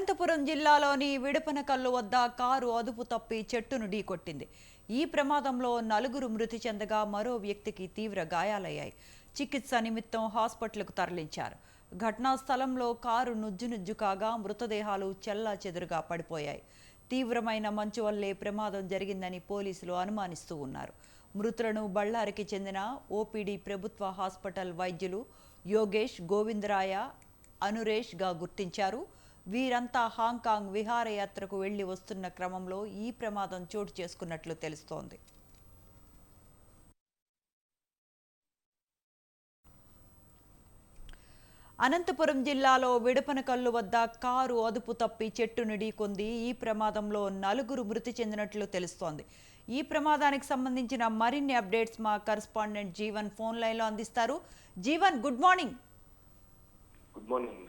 అనంతపురం జిల్లాలోని విడపనకల్లు వద్ద కారు అదుపు తప్పి చెట్టును ఢీకొట్టింది. ఈ ప్రమాదంలో నలుగురు మృతి చెందగా మరో వ్యక్తికి తీవ్ర గాయాలయ్యాయి. చికిత్స నిమిత్తం హాస్పిటల్కు తరలించారు. ఘటనా స్థలంలో కారు నుజ్జు నుజ్జు కాగా మృతదేహాలు చెల్లా చెదురుగా పడిపోయాయి. తీవ్రమైన మంచు వల్లే ప్రమాదం జరిగిందని పోలీసులు అనుమానిస్తూ ఉన్నారు. మృతులను బళ్ళారికి చెందిన ఓపీడీ ప్రభుత్వ హాస్పిటల్ వైద్యులు యోగేష్ గోవిందరాయ అనురేష్గా గుర్తించారు. వీరంతా హాంకాంగ్ విహారయాత్రకు వెళ్ళి వస్తున్న క్రమంలో ఈ ప్రమాదం చోటు చేసుకున్నట్లు తెలుస్తోంది. అనంతపురం జిల్లాలో విడపనకల్లు వద్ద కారు అదుపు తప్పి చెట్టును ఢీకొంది ఈ ప్రమాదంలో నలుగురు మృతి చెందినట్లు తెలుస్తోంది. ఈ ప్రమాదానికి సంబంధించిన మరిన్ని అప్డేట్స్ మా కరస్పాండెంట్ జీవన్ ఫోన్ లైన్లో అందిస్తారు. Jeevan good morning. Good morning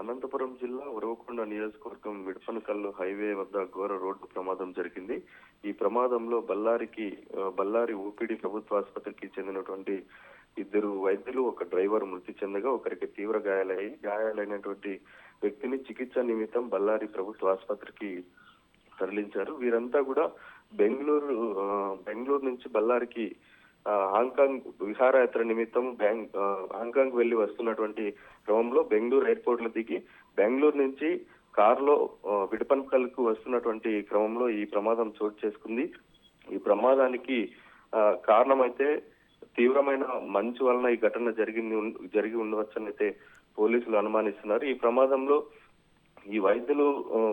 Anantapuram జిల్లా ఉరవకొండ నియోజకవర్గం విడపనకల్లు హైవే వద్ద ఘోర రోడ్డు ప్రమాదం జరిగింది. ఈ ప్రమాదంలో బళ్ళారికి బల్లారి ఓపీడీ ప్రభుత్వ ఆసుపత్రికి చెందినటువంటి ఇద్దరు వైద్యులు ఒక డ్రైవర్ మృతి చెందగా ఒకరికి తీవ్ర గాయాలయ్యి గాయాలైనటువంటి వ్యక్తిని చికిత్స నిమిత్తం బల్లారి ప్రభుత్వ ఆసుపత్రికి తరలించారు. వీరంతా కూడా బెంగళూరు బెంగళూరు నుంచి బళ్ళారికి హాంకాంగ్ విహారయాత్ర నిమిత్తం బ్యాంగ్ హాంకాంగ్ వెళ్ళి వస్తున్నటువంటి క్రమంలో బెంగళూరు ఎయిర్పోర్ట్లో దిగి బెంగళూరు నుంచి కారులో విడపన్కల్కు వస్తున్నటువంటి క్రమంలో ఈ ప్రమాదం చోటు చేసుకుంది. ఈ ప్రమాదానికి కారణమైతే తీవ్రమైన మంచు వలన ఈ ఘటన జరిగింది జరిగి ఉండవచ్చని అయితే పోలీసులు అనుమానిస్తున్నారు. ఈ ప్రమాదంలో ఈ వైద్యులు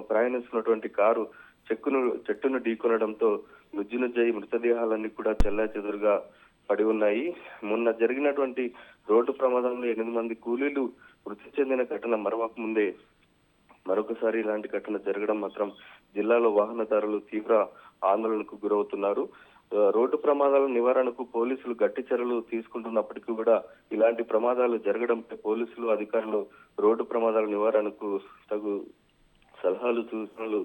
ప్రయాణిస్తున్నటువంటి కారు చెక్కును చెట్టును ఢీకొనడంతో నుజ్జు నుజ్జయి మృతదేహాలన్నీ కూడా చెల్లా చెదురుగా పడి ఉన్నాయి. మొన్న జరిగినటువంటి రోడ్డు ప్రమాదంలో ఎనిమిది మంది కూలీలు మృతి చెందిన ఘటన మరవక ముందే మరొకసారి ఇలాంటి ఘటన జరగడం మాత్రం జిల్లాలో వాహనదారులు తీవ్ర ఆందోళనకు గురవుతున్నారు. రోడ్డు ప్రమాదాల నివారణకు పోలీసులు గట్టి చర్యలు తీసుకుంటున్నప్పటికీ కూడా ఇలాంటి ప్రమాదాలు జరగడంపై పోలీసులు అధికారులు రోడ్డు ప్రమాదాల నివారణకు తగు సలహాలు సూచనలు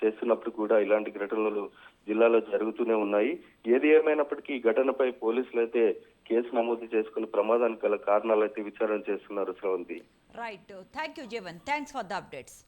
చేస్తున్నప్పుడు కూడా ఇలాంటి ఘటనలు జిల్లాలో జరుగుతూనే ఉన్నాయి. ఏది ఏమైనప్పటికీ ఈ ఘటనపై పోలీసులు అయితే కేసు నమోదు చేసుకుని ప్రమాదానికి గల కారణాలు అయితే విచారణ చేస్తున్నారు Sravanthi. Right thank you Jeevan thanks for the updates